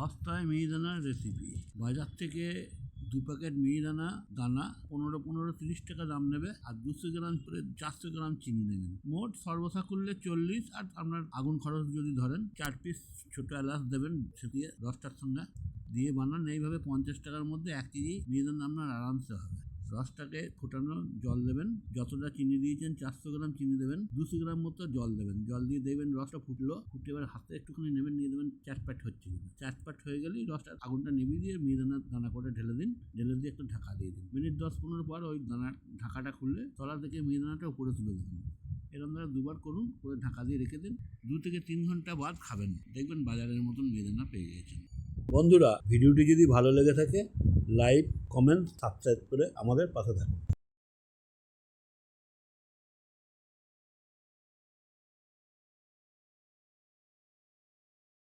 সস্তায় মিহিদানার রেসিপি বাজার থেকে দু প্যাকেট মিহিদানা দানা পনেরো পনেরো, তিরিশ টাকা দাম নেবে আর দুশো গ্রাম করে চারশো গ্রাম চিনি নেবেন। মোট সর্বসা করলে চল্লিশ আর আপনার আগুন খরচ যদি ধরেন, চার পিস ছোটো এলাচ দেবেন সেটিয়ে দশটার সঙ্গে দিয়ে বানান। এইভাবে পঞ্চাশ টাকার মধ্যে এক কেজি মিহিদানা আপনার আরামসে হবে। রসটাকে ফোটানো জল দেবেন। যতটা চিনি দিয়েছেন চারশো গ্রাম চিনি দেবেন, দুশো গ্রাম মতো জল দেবেন। জল দিয়ে দেবেন রসটা ফুটলো, ফুটে এবার হাতে একটুখানি নেবেন, নিয়ে দেবেন চাটপাট হচ্ছে কিনা। চাটপাট হয়ে গেলেই রসটা আগুনটা নিভিয়ে দিয়ে মিহিদানা দানা করে ঢেলে দিন। ঢেলে দিয়ে একটু ঢাকা দিয়ে দিন। মিনিট দশ পনেরো পর ওই দানা, ঢাকাটা খুললে তলা থেকে মিহিদানাটা উপরে তুলে দেবেন। এরকম ধরে দুবার করুন, করে ঢাকা দিয়ে রেখে দিন। দু থেকে তিন ঘণ্টা বাদ খাবেন। দেখবেন বাজারের মতন মিহিদানা পেয়ে গেছেন। বন্ধুরা, ভিডিওটি যদি ভালো লেগে থাকে লাইক কমেন্ট সাবস্ক্রাইব করে আমাদের পাশে থাকুন।